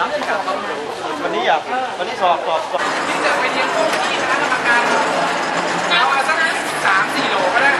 วันนี้อยากวันนี้สอบสอบสอบที่จะไปเลี้ยงพวกที่คณะกรรมการเอาเอาสักสามสี่โลก็ได้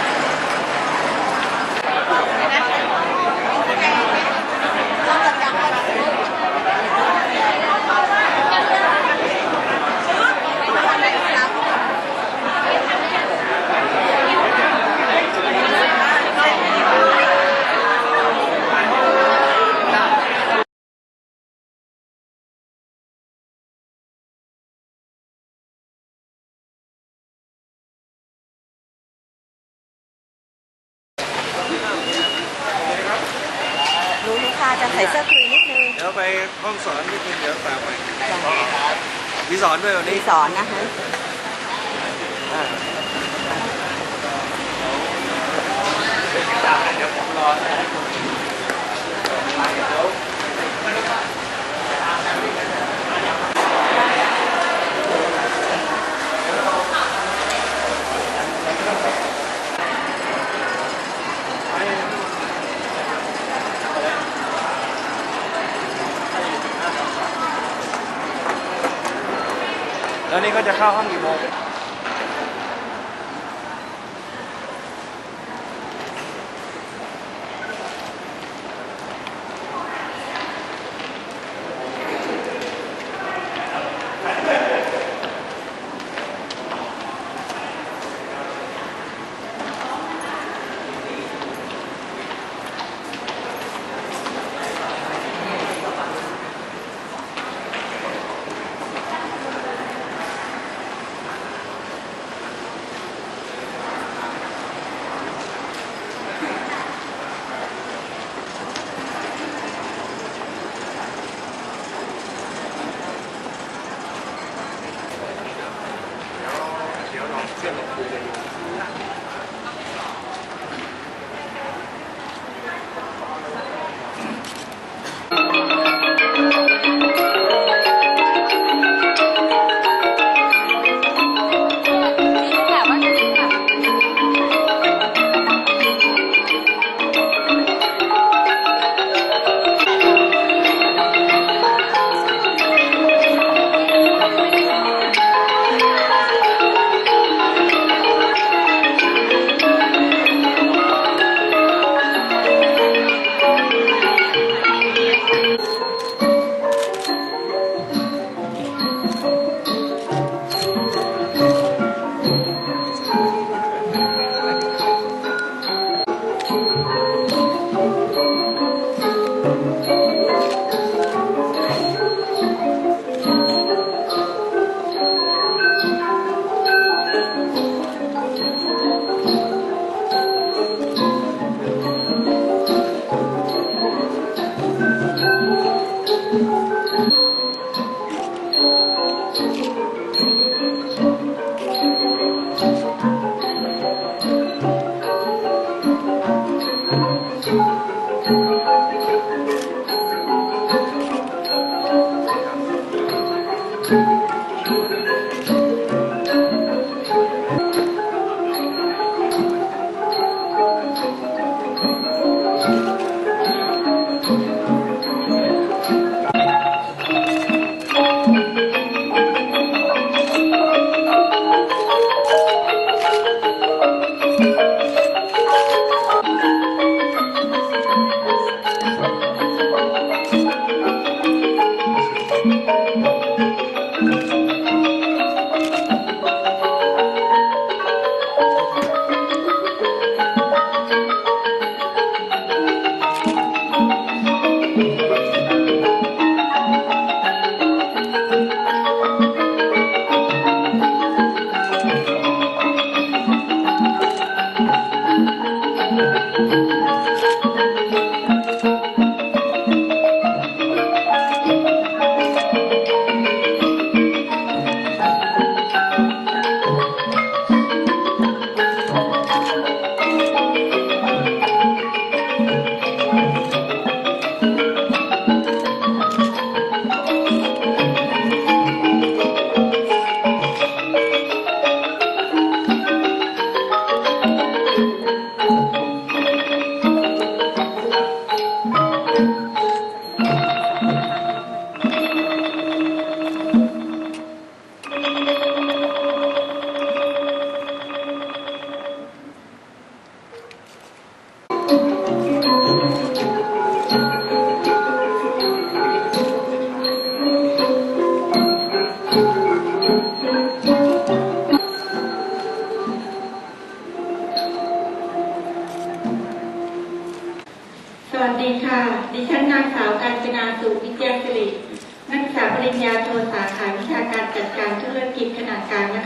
รู้ลูกค้าจะใส่เสื้อคลุยนิดนึง เดี๋ยวไปห้องสอนนิดนึงเดี๋ยวตามไปมีสอนด้วยวัน มี นี้ สอนนะคะ แล้วนี่ก็จะเข้าห้องกี่โมง 強く。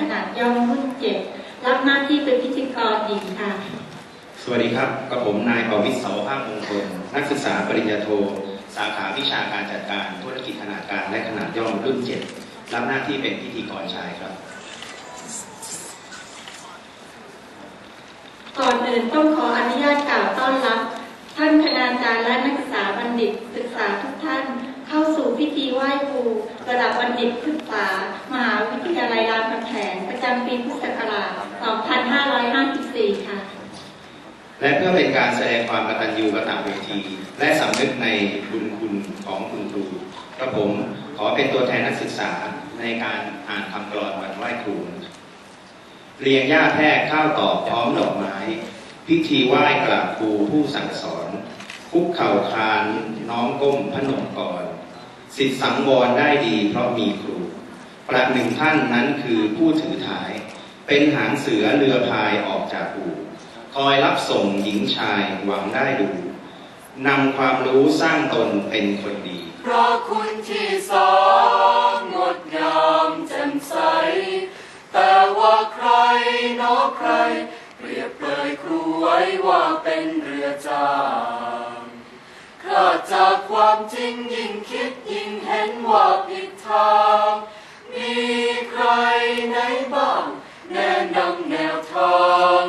ขนาดย่อมรุ่นเจ็ดรับหน้าที่เป็นพิธีกรหญิงค่ะ สวัสดีครับกับผมนายประวิศเสาวภาคมงคล นักศึกษาปริญญาโท สาขาวิชาการจัดการธุรกิจขนาดกลางและขนาดย่อมรุ่นเจ็ดรับหน้าที่เป็นพิธีกรชายครับ ก่อนอื่นต้องขออนุญาตกล่าวต้อนรับ ท่านคณาจารย์และนักศึกษาบัณฑิตศึกษาทุกท่าน เข้าสู่พิธีไหว้ครูระดับบัณฑิตศึกษามหาวิทยาลัยรามคำแหงประจำปีพุทธศักราช 2554 ค่ะ และเพื่อเป็นการแสดงความกตัญญูกตเวที และสำนึกในบุญคุณของคุณครูกระผมขอเป็นตัวแทนนักศึกษาในการอ่านคำกลอนวันไหว้ครู เรียงย่าแพรกข้าวตอกพร้อมดอกไม้ พิธีไหว้กราบครูผู้สั่งสอนคุกเข่าคานน้อมก้มพนมก่อน สิทธิสังวรได้ดี เพราะมีครู ประหนึ่งท่านนั้นคือผู้ถือท้าย เป็นหางเสือเรือพายออกจากอู่คอยรับส่งหญิงชายหวังได้ดูนำความรู้สร้างตนเป็นคนดี เพราะคุณที่สองงดงามแจ่มใส แต่ว่าใครนอใคร เปรียบเปรยครูไว้ว่าเป็นเรือจา งข้าจากความจริงยิ่งคิดยิ่งเห็นว่าผิดทาง มีใครไหนบ้างแนะนำแนวทาง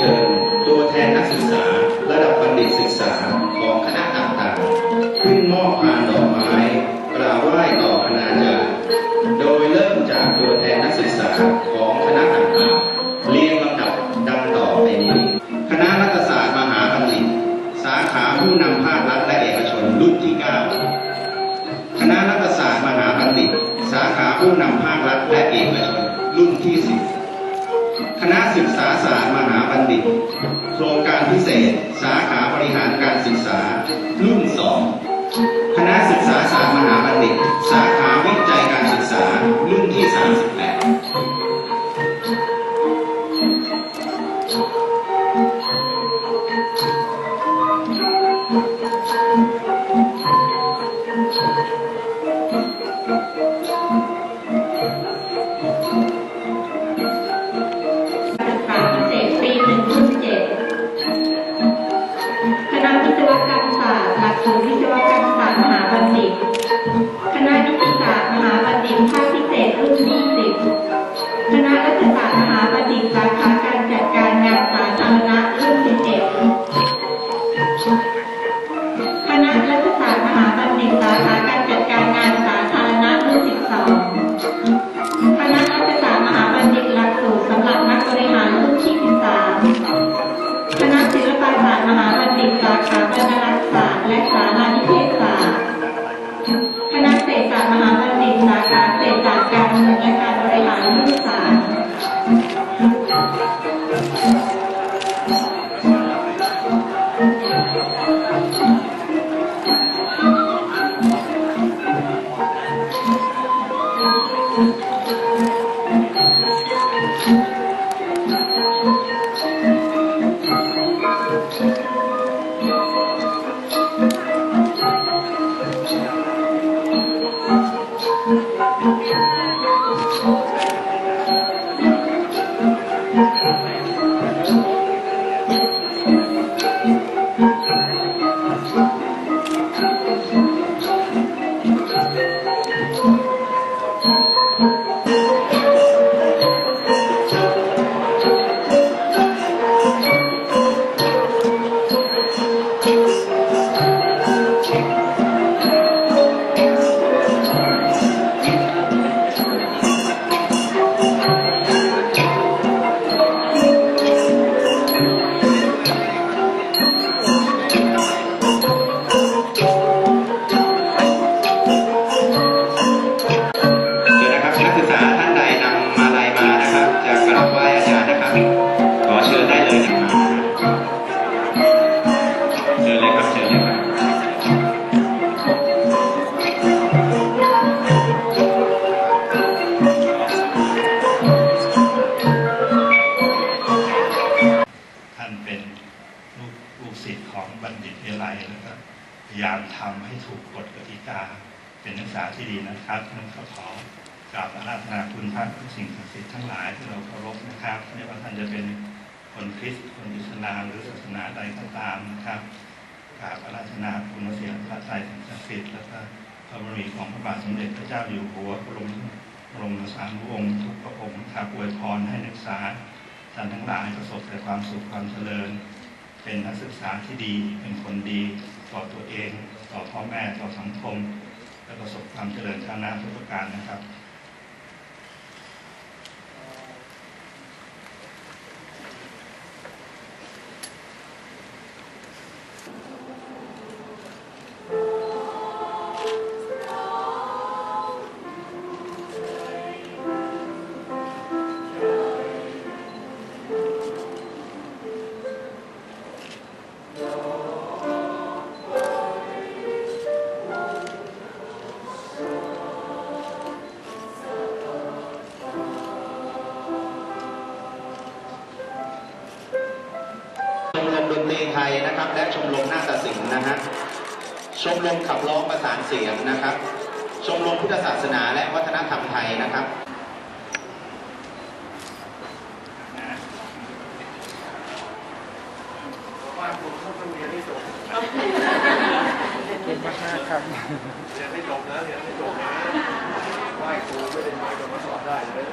ชิญตัวแทนนักศึกษา ระดับบัณฑิตศึกษาของคณะต่างๆ ขึ้นมอบพานดอกไม้กราบไหว้ต่อคณาจารย์ โดยเริ่มจากตัวแทนนักศึกษาของ รุ่น2คณะศึกษาศาสตร์มหาบัณฑิตสา หาบัณฑิตภาคพิเศษรุ่นที่สิบคณะรัฐศาสตร์มหาบัณฑิตสาขา นะครับไม่ว่าท่านจะเป็นคนคริสต์คนอิสลามหรือศาสนาใดก็ตามนะครับกราบอาราธนาคุณเสียพระไตรสิ่งศักดิ์สิทธิ์แล้วก็พระบรมีของพระบาทสมเด็จพระเจ้าอยู่หัวบรมบรมสารีวงศ์ทุกพระองค์ครับอวยพรให้นักศึกษาท่านทั้งหลายประสบแต่ความสุขความเจริญ เป็นนักศึกษาที่ดีเป็นคนดีต่อตัวเอง ต่อพ่อแม่ต่อสังคม และประสบความเจริญทางหน้าทุกประการนะครับ และชมรมนาฏศิลป์นะฮะชมรมขับร้องประสานเสียงนะครับ ชมรมพุทธศาสนาและวัฒนธรรมไทยนะครับบ้านผมต้องเรียนให้จบเรียนให้จบนะเรียนให้จบนะไหว้ครูไม่ได้ไหว้ก็มาสอนได้เลย